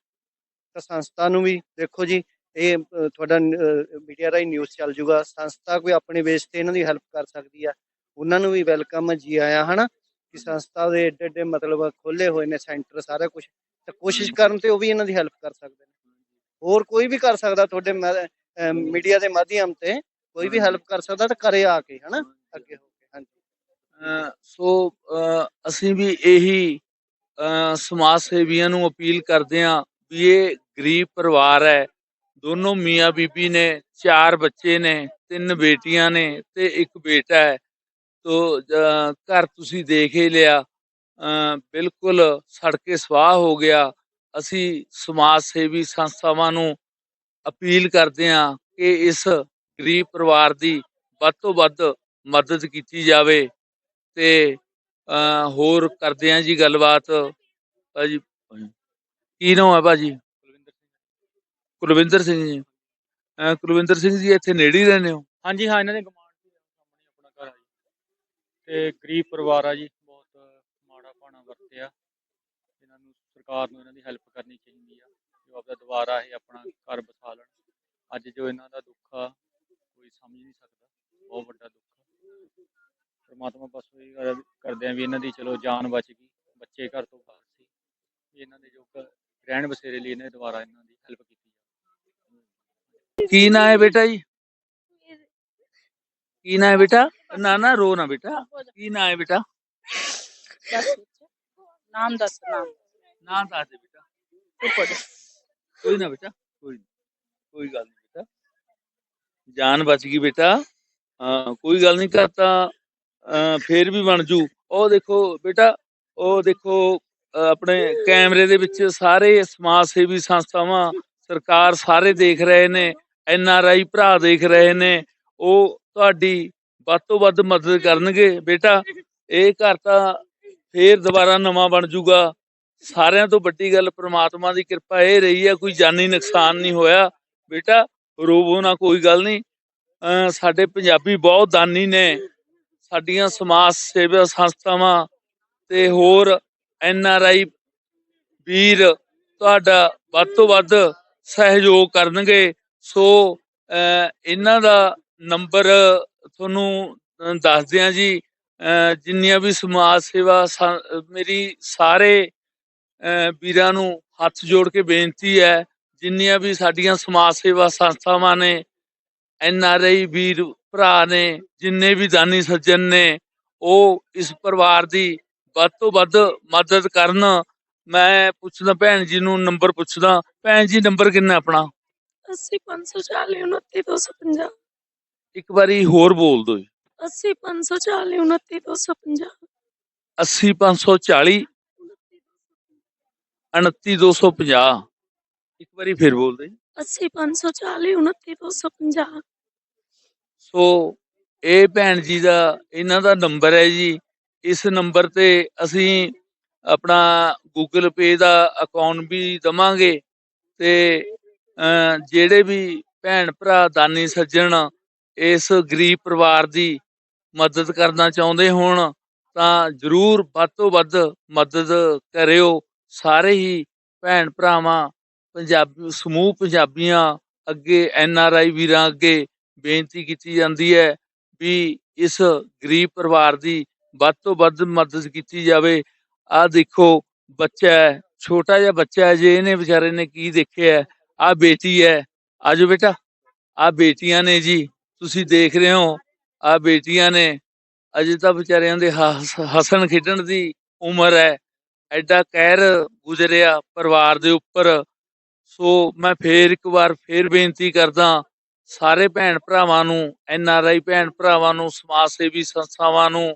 ਤਾਂ ਸੰਸਥਾ ਨੂੰ ਵੀ ਦੇਖੋ ਜੀ ਇਹ ਤੁਹਾਡਾ ਮੀਡੀਆ ਰਾਹੀਂ ਨਿਊਜ਼ ਚੱਲ ਜੂਗਾ। ਸੰਸਥਾ ਕੋਈ ਆਪਣੇ ਬੇਸ ਤੇ ਇਹਨਾਂ ਦੀ ਹੈਲਪ ਕਰ ਸਕਦੀ ਆ। ਉਹਨਾਂ ਨੂੰ ਵੀ ਵੈਲਕਮ ਜੀ ਆਇਆ ਹਨਾ? ਕਿ ਸੰਸਥਾ ਦੇ ਏਡੇ ਏਡੇ ਮਤਲਬ ਖੋਲੇ ਹੋਏ ਨੇ ਸੈਂਟਰ ਸਾਰਾ ਕੁਝ ਤਾਂ ਕੋਸ਼ਿਸ਼ ਕਰਨ ਤੇ ਉਹ ਵੀ ਇਹਨਾਂ ਦੀ ਹੈਲਪ ਕਰ ਸਕਦੇ ਨੇ। ਹੋਰ ਕੋਈ ਵੀ ਕਰ ਸਕਦਾ ਤੁਹਾਡੇ ਮੀਡੀਆ ਦੇ ਮਾਧਿਅਮ ਤੇ ਕੋਈ ਵੀ ਹੈਲਪ ਕਰ ਸਕਦਾ ਤਾਂ ਕਰੇ ਆ ਕੇ ਹਨਾ? ਅੱਗੇ ਹੋ ਸੋ ਅਸੀਂ ਵੀ ਇਹੀ ਸਮਾਜ ਸੇਵੀਆਂ ਨੂੰ ਅਪੀਲ ਕਰਦੇ ਹਾਂ ਵੀ ਇਹ ਗਰੀਬ ਪਰਿਵਾਰ ਹੈ। ਦੋਨੋਂ ਮੀਆਂ ਬੀਬੀ ਨੇ, ਚਾਰ ਬੱਚੇ ਨੇ, ਤਿੰਨ ਬੇਟੀਆਂ ਨੇ ਤੇ ਇੱਕ ਬੇਟਾ ਹੈ। ਤੋ ਘਰ ਤੁਸੀਂ ਦੇਖ ਹੀ ਲਿਆ ਬਿਲਕੁਲ ਸੜਕੇ ਸਵਾਹ ਹੋ ਗਿਆ। ਅਸੀਂ ਸਮਾਜ ਸੇਵੀ ਸੰਸਥਾਵਾਂ ਨੂੰ ਅਪੀਲ ਕਰਦੇ ਹਾਂ ਕਿ ਇਸ ਗਰੀਬ ਪਰਿਵਾਰ ਦੀ ਵੱਧ ਤੋਂ ਵੱਧ ਮਦਦ ਕੀਤੀ ਜਾਵੇ। ਤੇ ਹੋਰ ਕਰਦੇ ਆ ਜੀ ਗੱਲਬਾਤ। ਭਾਜੀ, ਕੀ ਨਾਮ ਹੈ ਭਾਜੀ? ਕੁਲਵਿੰਦਰ ਸਿੰਘ ਜੀ। ਕੁਲਵਿੰਦਰ ਸਿੰਘ ਜੀ, ਇੱਥੇ ਨੇੜੇ ਹੀ ਰਹਿੰਦੇ ਹੋ? ਹਾਂਜੀ, ਹਾਂ, ਇਹਨਾਂ ਦੇ ਗਮਾਂਡ ਸਾਹਮਣੇ ਆਪਣਾ ਘਰ ਆ ਜੀ। ਤੇ ਗਰੀਬ ਪਰਿਵਾਰ ਆ ਜੀ, ਬਹੁਤ ਮਾੜਾ ਭਾਣਾ ਵਰਤਿਆ। ਇਹਨਾਂ ਨੂੰ ਸਰਕਾਰ ਨੂੰ ਇਹਨਾਂ ਦੀ ਹੈਲਪ ਕਰਨੀ ਚਾਹੀਦੀ ਆ, ਜੋ ਆਪਦਾ ਦੁਬਾਰਾ ਇਹ ਆਪਣਾ ਘਰ ਬਸਾ ਲੈਣ। ਅੱਜ ਜੋ ਇਹਨਾਂ ਦਾ ਦੁੱਖ ਆ, ਕੋਈ ਸਮਝ ਨਹੀਂ ਸਕਦਾ, ਬਹੁਤ ਵੱਡਾ ਦੁੱਖ ਪਰਮਾਤਮਾ ਬਸ ਕਰ- ਕਰਦੇ ਆ ਵੀ ਇਹਨਾਂ ਦੀ ਚਲੋ ਜਾਨ ਬਚ ਗਈ ਬੱਚੇ ਘਰ ਤੋਂ ਬਾਹਰ ਸੀ। ਵੀ ਇਹਨਾਂ ਦੇ ਜੋ ਘ- ਰਹਿਣ ਬਸੇਰੇ ਲਈ ਇਹਨੇ ਦੁਬਾਰਾ ਇਹਨਾਂ ਦੀ ਹੈਲਪ ਕੀਤੀ ਕੀ ਨਾਂ ਹੈ ਬੇਟਾ ਜੀ? ਕੀ ਨਾਂ ਹੈ ਬੇਟਾ? ਨਾ ਨਾ ਰੋ ਨਾ ਬੇਟਾ। ਕੀ ਨਾਂ ਹੈ ਬੇਟਾ? ਨਾਮ ਦੱਸ ਨਾਮ। ਨਾਂ ਦੱਸ ਦੇ ਬੇਟਾ। ਕੋਈ ਨਾ ਬੇਟਾ ਕੋਈ ਨੀ, ਕੋਈ ਗੱਲ ਨਹੀਂ ਬੇਟਾ। ਜਾਨ ਬਚ ਗਈ ਬੇਟਾ। ਹਾਂ ਕੋਈ ਗੱਲ ਨਹੀਂ ਕਰਤਾ ਫੇਰ ਵੀ ਬਣ ਜੂ। ਉਹ ਦੇਖੋ ਬੇਟਾ, ਉਹ ਦੇਖੋ ਆਪਣੇ ਕੈਮਰੇ ਦੇ ਵਿੱਚ ਸਾਰੇ ਸਮਾਜ ਸੇਵੀ ਸੰਸਥਾਵਾਂ, ਸਰਕਾਰ ਸਾਰੇ ਦੇਖ ਰਹੇ ਨੇ, ਐਨ ਆਰ ਆਈ ਭਰਾ ਦੇਖ ਰਹੇ ਨੇ, ਉਹ ਤੁਹਾਡੀ ਵੱਧ ਤੋਂ ਵੱਧ ਮਦਦ ਕਰਨਗੇ। ਬੇਟਾ, ਇਹ ਘਰ ਤਾਂ ਫੇਰ ਦੁਬਾਰਾ ਨਵਾਂ ਬਣ ਜੂਗਾ। ਸਾਰਿਆਂ ਤੋਂ ਵੱਡੀ ਗੱਲ ਪ੍ਰਮਾਤਮਾ ਦੀ ਕਿਰਪਾ ਇਹ ਰਹੀ ਹੈ, ਕੋਈ ਜਾਨੀ ਨੁਕਸਾਨ ਨਹੀਂ ਹੋਇਆ। ਬੇਟਾ, ਰੋਵੋ ਨਾ, ਕੋਈ ਗੱਲ ਨਹੀਂ। ਅਹ ਸਾਡੇ ਪੰਜਾਬੀ ਬਹੁਤ ਦਾਨੀ ਨੇ। ਸਾਡੀਆਂ ਸਮਾਜ ਸੇਵਾ ਸੰਸਥਾਵਾਂ ਤੇ ਹੋਰ ਐਨ ਆਰ ਆਈ ਵੀਰ ਤੁਹਾਡਾ ਵੱਧ ਤੋਂ ਵੱਧ ਸਹਿਯੋਗ ਕਰਨਗੇ। ਸੋ ਇਹਨਾਂ ਦਾ ਨੰਬਰ ਤੁਹਾਨੂੰ, ਅਹ ਦੱਸ ਦਿਆਂ ਜੀ। ਜਿੰਨੀਆਂ ਵੀ ਸਮਾਜ ਸੇਵਾ ਮੇਰੀ ਸਾਰੇ ਵੀਰਾਂ ਨੂੰ ਹੱਥ ਜੋੜ ਕੇ ਬੇਨਤੀ ਹੈ, ਜਿੰਨੀਆਂ ਵੀ ਸਾਡੀਆਂ ਸਮਾਜ ਸੇਵਾ ਸੰਸਥਾਵਾਂ ਨੇ, ਐਨ ਆਰ ਆਈ ਵੀਰ ਭਰਾ ਨੇ ਜਿੰਨੇ ਵੀ ਦਾਨੀ ਸੱਜਣ ਨੇ ਉਹ ਇਸ ਪਰਿਵਾਰ ਦੀ ਵੱਧ ਤੋਂ ਵੱਧ ਮਦਦ ਕਰਨ। ਮੈਂ ਪੁੱਛਦਾ ਭੈਣ ਜੀ ਨੂੰ ਨੰਬਰ ਪੁੱਛਦਾ ਭੈਣ ਜੀ ਨੰਬਰ ਕਿੰਨਾ ਆਪਣਾ? 80540292250 ਇੱਕ ਵਾਰੀ ਹੋਰ ਬੋਲ ਦਿਓ 80540292250 80540 29250 ਇੱਕ ਵਾਰੀ ਫਿਰ ਬੋਲ ਦੇ 80540292250 ਸੋ ਇਹ ਭੈਣ ਜੀ ਦਾ ਇਹਨਾਂ ਦਾ ਨੰਬਰ ਹੈ ਜੀ। ਇਸ ਨੰਬਰ ਤੇ ਅਸੀਂ ਆਪਣਾ Google Pay ਦਾ ਅਕਾਊਂਟ ਵੀ ਦਵਾਂਗੇ ਤੇ ਜਿਹੜੇ ਵੀ ਭੈਣ ਭਰਾ, ਦਾਨੀ, ਸੱਜਣ ਇਸ ਗਰੀਬ ਪਰਿਵਾਰ ਦੀ ਮਦਦ ਕਰਨਾ ਚਾਹੁੰਦੇ ਹੋਣ ਤਾਂ ਜਰੂਰ ਵੱਧ ਤੋਂ ਵੱਧ ਮਦਦ ਕਰਿਓ। ਸਾਰੇ ਹੀ ਭੈਣ ਭਰਾਵਾਂ, ਪੰਜਾਬੀ, ਸਮੂਹ ਪੰਜਾਬੀਆਂ ਅੱਗੇ, ਐਨ ਆਰ ਆਈ ਵੀਰਾਂ ਅੱਗੇ ਬੇਨਤੀ ਕੀਤੀ ਜਾਂਦੀ ਹੈ ਵੀ ਇਸ ਗਰੀਬ ਪਰਿਵਾਰ ਦੀ ਵੱਧ ਤੋਂ ਵੱਧ ਮਦਦ ਕੀਤੀ ਜਾਵੇ। ਆਹ ਦੇਖੋ, ਬੱਚਾ ਹੈ, ਛੋਟਾ ਜਿਹਾ ਬੱਚਾ ਹੈ ਜੇ ਇਹਨੇ ਵਿਚਾਰੇ ਨੇ ਕੀ ਦੇਖਿਆ ਆ ਬੇਟੀ ਹੈ। ਆਜੋ ਬੇਟਾ ਆ ਬੇਟੀਆਂ ਨੇ ਜੀ, ਤੁਸੀਂ ਦੇਖ ਰਹੇ ਹੋ ਆ ਬੇਟੀਆਂ ਨੇ, ਅਜੇ ਤਾਂ ਵਿਚਾਰਿਆਂ ਦੇ ਹੱਸ- ਹੱਸਣ ਖੇਡਣ ਦੀ ਉਮਰ ਹੈ, ਐਡਾ ਕਹਿਰ ਗੁਜ਼ਰਿਆ ਪਰਿਵਾਰ ਦੇ ਉੱਪਰ। ਸੋ ਮੈਂ ਫੇਰ ਇੱਕ ਵਾਰ ਫੇਰ ਬੇਨਤੀ ਕਰਦਾ ਸਾਰੇ ਭੈਣ ਭਰਾਵਾਂ ਨੂੰ ਐਨ ਆਰ ਆਈ ਭੈਣ ਭਰਾਵਾਂ ਨੂੰ ਸਮਾਜ ਸੇਵੀ ਸੰਸਥਾਵਾਂ ਨੂੰ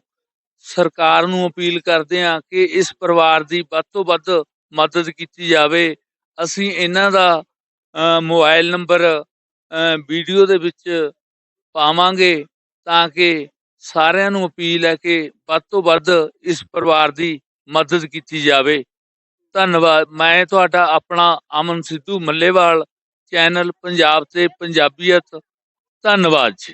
ਸਰਕਾਰ ਨੂੰ ਅਪੀਲ ਕਰਦੇ ਹਾਂ ਕਿ ਇਸ ਪਰਿਵਾਰ ਦੀ ਵੱਧ ਤੋਂ ਵੱਧ ਮਦਦ ਕੀਤੀ ਜਾਵੇ। ਅਸੀਂ ਇਹਨਾਂ ਦਾ ਅ, ਮੋਬਾਈਲ ਨੰਬਰ ਵੀਡੀਓ ਦੇ ਵਿੱਚ ਪਾਵਾਂਗੇ ਤਾਂ ਕਿ ਸਾਰਿਆਂ ਨੂੰ ਅਪੀਲ ਹੈ ਕਿ ਵੱਧ ਤੋਂ ਵੱਧ ਇਸ ਪਰਿਵਾਰ ਦੀ ਮਦਦ ਕੀਤੀ ਜਾਵੇ। ਧੰਨਵਾਦ। ਮੈਂ ਤੁਹਾਡਾ ਆਪਣਾ ਅਮਨ ਸਿੱਧੂ ਮੱਲੇਵਾਲ ਚੈਨਲ ਪੰਜਾਬ ਤੇ ਪੰਜਾਬੀਅਤ ਧੰਨਵਾਦ ਜੀ।